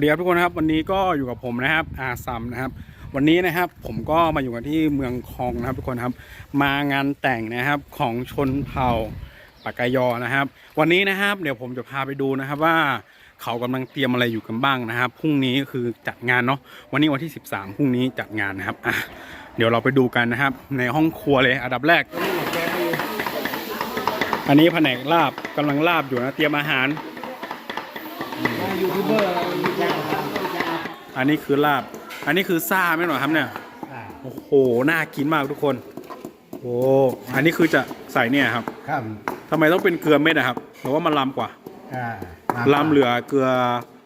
วัสดีครับทุกคนนะครับ วันนี้ก็อยู่กับผมนะครับอาซัมนะครับ วันนี้นะครับผมก็มาอยู่กันที่เมืองคองนะครับทุกคนครับ มางานแต่งนะครับของชนเผ่าปากกายอนะครับ วันนี้นะครับ เดี๋ยวผมจะพาไปดูนะครับว่าเขากำลังเตรียมอะไรอยู่กันบ้างนะครับพรุ่งนี้คือจัดงานเนาะวันนี้วันที่ 13พรุ่งนี้จัดงานนะครับอะเดี๋ยวเราไปดูกันนะครับ ในห้องครัวเลยอันดับแรก อันนี้แผนกลาบกำลังลาบอยู่นะเตรียมอาหาร ยูทูบเบอร์อะไรยากครับ อันนี้คือลาบ อันนี้คือซ่าไหมหน่อยครับเนี่ย อ่าโอ้โห น่ากินมากทุกคน โอ้ อันนี้คือจะใส่เนี่ยครับครับทำไมต้องเป็นเกลือเม็ดนะครับหรือว่ามันลำกว่าอ่าลำเหลือเกลือ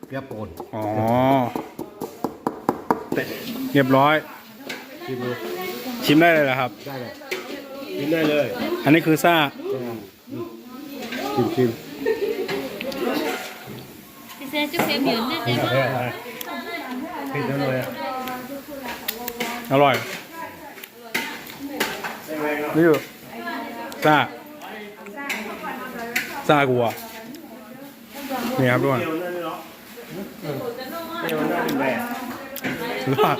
เกลือป่นอ๋อ เรียบร้อย ชิมดูชิมได้เลยเหรอครับ ได้เลยกินได้เลยอันนี้คือซ่า ชิมชิม Thì xe chúc em nhớ nè กิน ผิดแล้วเลยอะอร่อยนี่คือซ่าซ่ากัวนี่ครับทุกคนลาบ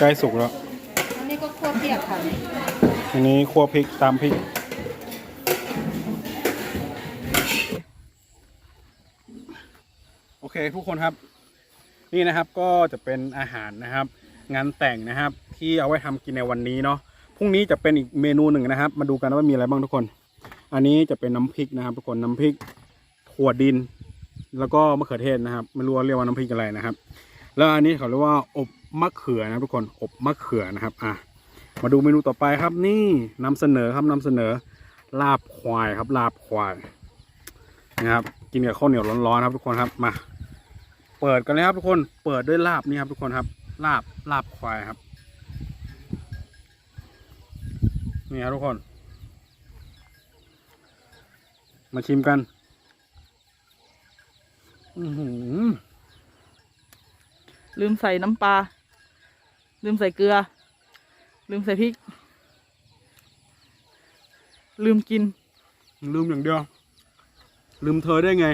ใกล้สุกแล้ว Anh ấy có khô tiệc hả? อันนี้คั่วพริกตามพริก โอเคทุกคนครับ นี่นะครับก็จะเป็นอาหารนะครับ งานแต่งนะครับ ที่เอาไว้ทำกินในวันนี้เนาะพรุ่งนี้จะเป็นอีกเมนูหนึ่งนะครับ มาดูกันว่ามีอะไรบ้างทุกคน อันนี้จะเป็นน้ำพริกนะครับ ทุกคนน้ำพริกถั่วดิน แล้วก็มะเขือเทศนะครับ ไม่รู้ว่าเรียกว่าน้ำพริกอะไรนะครับ แล้วอันนี้เขาเรียกว่าอบ มะเขือนะครับทุกคนอบมะเขือนะครับอะมาดูเมนูต่อไปครับนี่นำเสนอครับนำเสนอลาบควายครับลาบควายนะครับกินกับข้าวเหนียวร้อนๆครับทุกคนครับมา เปิดกันเลยครับทุกคนเปิดด้วยลาบนี่ครับทุกคนครับลาบลาบควายครับนี่ครับทุกคน มาชิมกันอือหือลืมใส่น้ำปลา ลืมใส่เกลือ ลืมใส่พริก ลืมกิน ลืมอย่างเดียว ลืมเธอได้ไง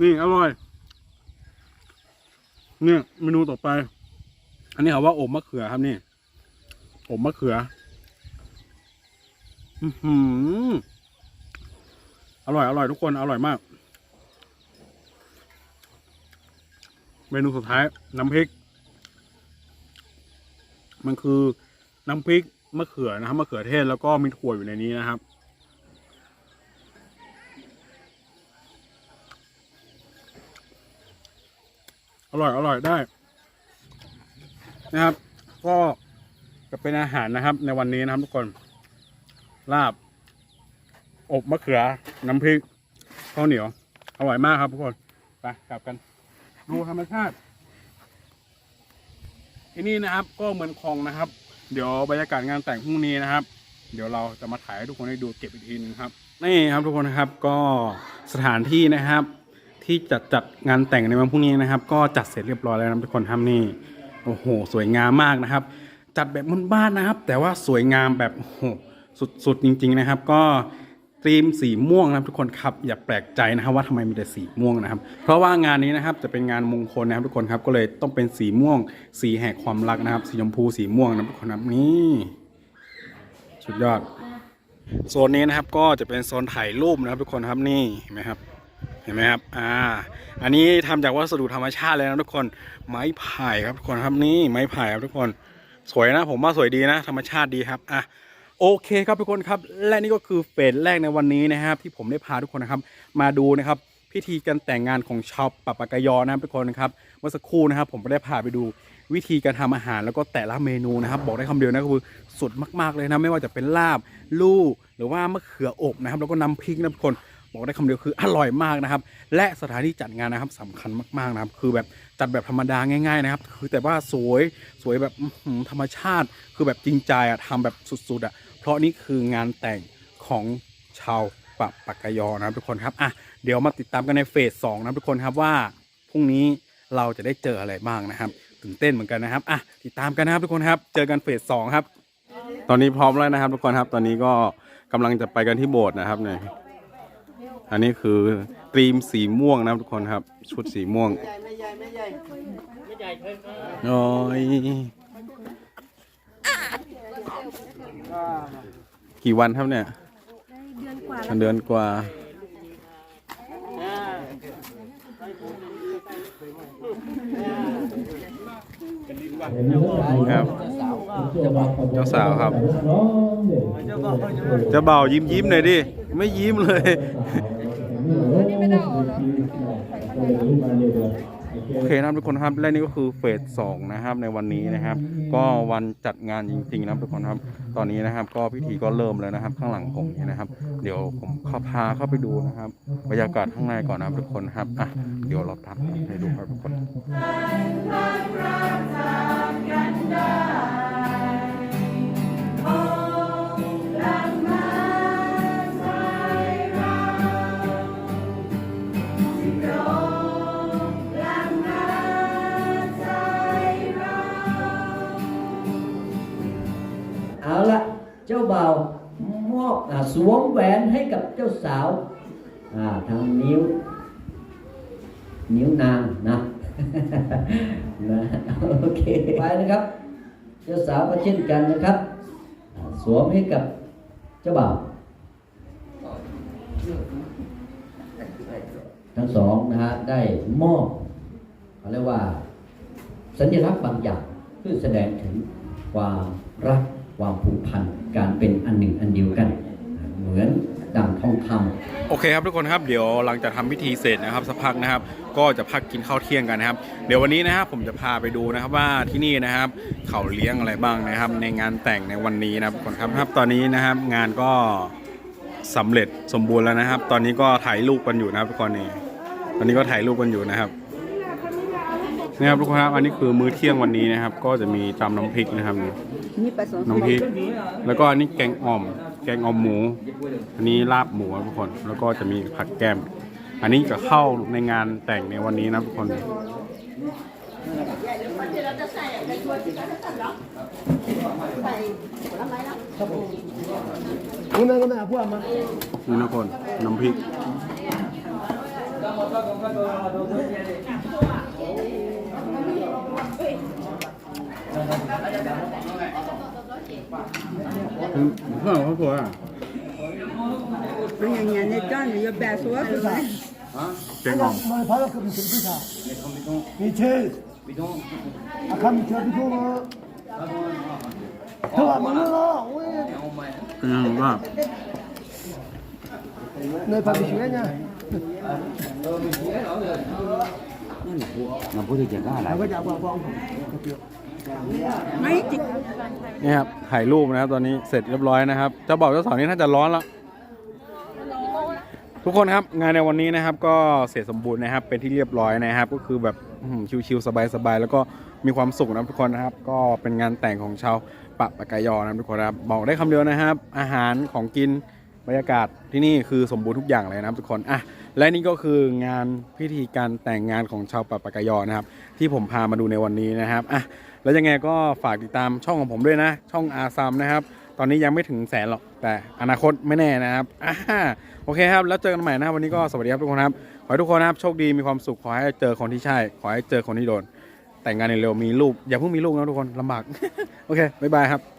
นี่อร่อย เนี่ยเมนูต่อไป อันนี้เขาว่าอบมะเขือครับนี่อบมะเขือ อืออร่อย อร่อยทุกคน อร่อยมาก เมนูสุดท้าย น้ำพริก มันคือน้ำพริกมะเขือนะครับมะเขือเทศแล้วก็มีถั่วอยู่ในนี้นะครับ อร่อยอร่อยได้ นะครับ ก็จะเป็นอาหารนะครับ ในวันนี้นะครับทุกคนลาบ อบมะเขือ น้ำพริกข้าวเหนียวอร่อยมากครับทุกคนไปกลับกัน ดูธรรมชาติ ที่นี่นะครับก็เหมือนคลองนะครับ เดี๋ยวบรรยากาศงานแต่งพรุ่งนี้นะครับ เดี๋ยวเราจะมาถ่ายให้ทุกคนได้ดูเก็บอีกทีนึงครับนี่ครับทุกคนนะครับก็สถานที่นะครับ ที่จัดจัดงานแต่งในวันพรุ่งนี้นะครับ ก็จัดเสร็จเรียบร้อยแล้วนะทุกคนทำนี่โอ้โห สวยงามมากนะครับ จัดแบบบ้านๆนะครับ แต่ว่าสวยงามแบบโอ้โหสุดๆจริง ๆนะครับ ก็ ธีมสีม่วงนะครับทุกคนครับอย่าแปลกใจนะครับว่าทำไมมีแต่สีม่วงนะครับ เพราะว่างานนี้นะครับจะเป็นงานมงคลนะครับทุกคนครับก็เลยต้องเป็นสีม่วง สีแห่งความรักนะครับ สีชมพูสีม่วงนะทุกคนครับนี่สุดยอดโซนนี้นะครับก็จะเป็นโซนถ่ายรูปนะครับทุกคนครับนี่เห็นไหมครับเห็นไหมครับ อ่า อันนี้ทำจากวัสดุธรรมชาติเลยนะทุกคน ไม้ไผ่ครับทุกคนครับนี่ไม้ไผ่ครับทุกคน สวยนะ ผมว่าสวยดีนะ ธรรมชาติดีครับ อะ โอเคครับทุกคนครับ และนี่ก็คือเฟสแรกในวันนี้นะครับ ที่ผมได้พาทุกคนนะครับ มาดูนะครับพิธีการแต่งงานของชาวปะปากยอนะครับทุกคนนะครับเมื่อสักครู่นะครับ ผมได้พาไปดูวิธีการทำอาหารแล้วก็แต่ละเมนูนะครับ บอกได้คำเดียวนะก็คือสุดมาก ๆเลยนะไม่ว่าจะเป็นลาบลูกหรือว่ามะเขืออบนะครับ แล้วก็น้ำพริกนะทุกคนบอกได้คำเดียวคืออร่อยมากนะครับ และสถานที่จัดงานนะครับสำคัญมากๆนะครับ คือแบบจัดแบบธรรมดาง่าย ๆ นะครับ คือแต่ว่าสวยสวยแบบธรรมชาติ คือแบบจริงใจอะทำแบบสุดๆอะ เพราะนี่คืองานแต่งของชาวปะปักกยอนะครับทุกคนครับอะเดี๋ยวมาติดตามกันในเฟสสองนะครับทุกคนครับว่าพรุ่งนี้เราจะได้เจออะไรบ้างนะครับตื่นเต้นเหมือนกันนะครับอะติดตามกันนะครับทุกคนครับ เจอกันเฟสสองครับ ตอนนี้พร้อมแล้วนะครับ ทุกคนครับ ตอนนี้ก็กำลังจะไปกันที่โบสถ์นะครับเนี่ยอันนี้คือตรีมสีม่วงนะครับทุกคนครับ ชุดสีม่วงไม่ใหญ่ไม่ใหญ่โอ้ย กี่วันครับเนี่ยเดือนกว่าครับเจ้าสาวครับ เจะเบายิ้มยิ้มหน่อยดิ ไม่ยิ้มเลย โอเคนะครับทุกคนครับและนี่ก็คือเฟสสองนะครับในวันนี้นะครับ ก็วันจัดงานจริงๆนะครับทุกคนครับ ตอนนี้นะครับก็พิธีก็เริ่มแล้วนะครับ ข้างหลังผมนี่นะครับ เดี๋ยวผมเข้าพาเข้าไปดูนะครับบรรยากาศข้างในก่อนนะครับทุกคนครับอะเดี๋ยวเราทำให้ดูครับทุกคน วมแหวนให้กับเจ้าสาวอ่าทางนิ้ว นิ้วนางนะนะโอเคไปนะครับ เจ้าสาวก็เช่นกันนะครับอ่าสวมให้กับเจ้าบ่าวทั้งสองนะฮะได้มอบเขาเรียกว่า สัญลักษณ์บางอย่างเพื่อแสดงถึงความรักความผูกพันการเป็นอันหนึ่งอันเดียวกัน เหมือนดังทองคำโอเคครับทุกคนครับเดี๋ยวหลังจากทำพิธีเสร็จนะครับสักพักนะครับ ก็จะพักกินข้าวเที่ยงกันนะครับ เดี๋ยววันนี้นะครับผมจะพาไปดูนะครับว่าที่นี่นะครับ เขาเลี้ยงอะไรบ้างนะครับ ในงานแต่งในวันนี้นะครับทุกคนครับครับตอนนี้นะครับงานก็สำเร็จสมบูรณ์แล้วนะครับ ตอนนี้ก็ถ่ายรูปกันอยู่นะครับทุกคนนี่ตอนนี้ก็ถ่ายรูปกันอยู่นะครับ นี่ครับทุกคนครับอันนี้คือมื้อเที่ยงวันนี้นะครับ ก็จะมีตำน้ำพริกนะครับน้ำพริก แล้วก็อันนี้แกงอ่อม แกงอ่อมหมู อันนี้ลาบหมูครับทุกคน แล้วก็จะมีผักแก้มอันนี้จะเข้าในงานแต่งในวันนี้นะทุกคนคุณนั่งก็น่าพูดมานี่นะคนน้ำพริก เพื่อนเขาตัวอะเป็นอย่างนี้ในจ้านอยู่แบบสวยสุดเลยแกงอ่อมมาพาเราขึ้นถึงที่ขา มีเชสอาคามีเชสพี่ายเป็นยังไงบ้างเนยพาไปช่วยเนี่ยมาพูดถึงจะได้อะไรไม่จิกนี่ครับถ่ายรูปนะครับ ตอนนี้เสร็จเรียบร้อยนะครับเจะบอกเจ้าสาวนี่น่าจะร้อนแล้วทุกคนครับงานในวันนี้นะครับก็เสร็จสมบูรณ์นะครับ เป็นที่เรียบร้อยนะครับ ก็คือแบบชิวๆสบายๆแล้วก็มีความสุขนะทุกคนนะครับ ก็เป็นงานแต่งของชาวปะปะกายอนะทุกคนครับบอกได้คำเดียวนะครับ อาหารของกินบรรยากาศที่นี่คือสมบูรณ์ทุกอย่างเลยนะครับทุกคนอะ และนี่ก็คืองานพิธีการแต่งงานของชาวปะปะกายอนะครับ ที่ผมพามาดูในวันนี้นะครับอะแล้วยังไงก็ฝากติดตามช่องของผมด้วยนะ ช่องอาซัมนะครับ ตอนนี้ยังไม่ถึงแสนหรอกแต่อนาคตไม่แน่นะครับอ่าโอเคครับ แล้วเจอกันใหม่นะวันนี้ก็สวัสดีครับทุกคนครับ ขอให้ทุกคนนะครับโชคดีมีความสุขขอให้เจอคนที่ใช่ ขอให้เจอคนที่โดน แต่งงานเร็วมีลูกอย่าเพิ่งมีลูกนะทุกคนลำบากโอเคบ๊ายบายครับ